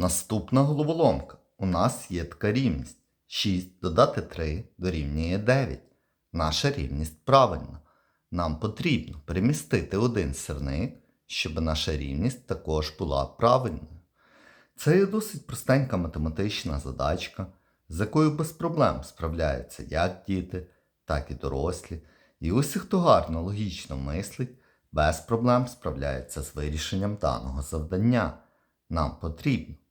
Наступна головоломка. У нас є така рівність. 6 додати 3 дорівнює 9. Наша рівність правильна. Нам потрібно перемістити один сірник, щоб наша рівність також була правильною. Це є досить простенька математична задачка, з якою без проблем справляються як діти, так і дорослі. І усі, хто гарно логічно мислить, без проблем справляється з вирішенням даного завдання. Нам потрібно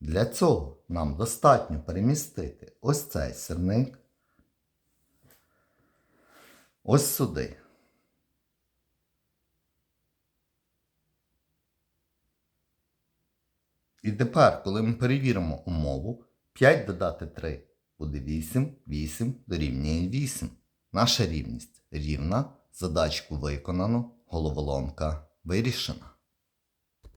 Для цього нам достатньо перемістити ось цей сирник ось сюди. І тепер, коли ми перевіримо умову, 5 додати 3 буде 8, 8 дорівнює 8. Наша рівність рівна, задачку виконано, головоломка вирішена.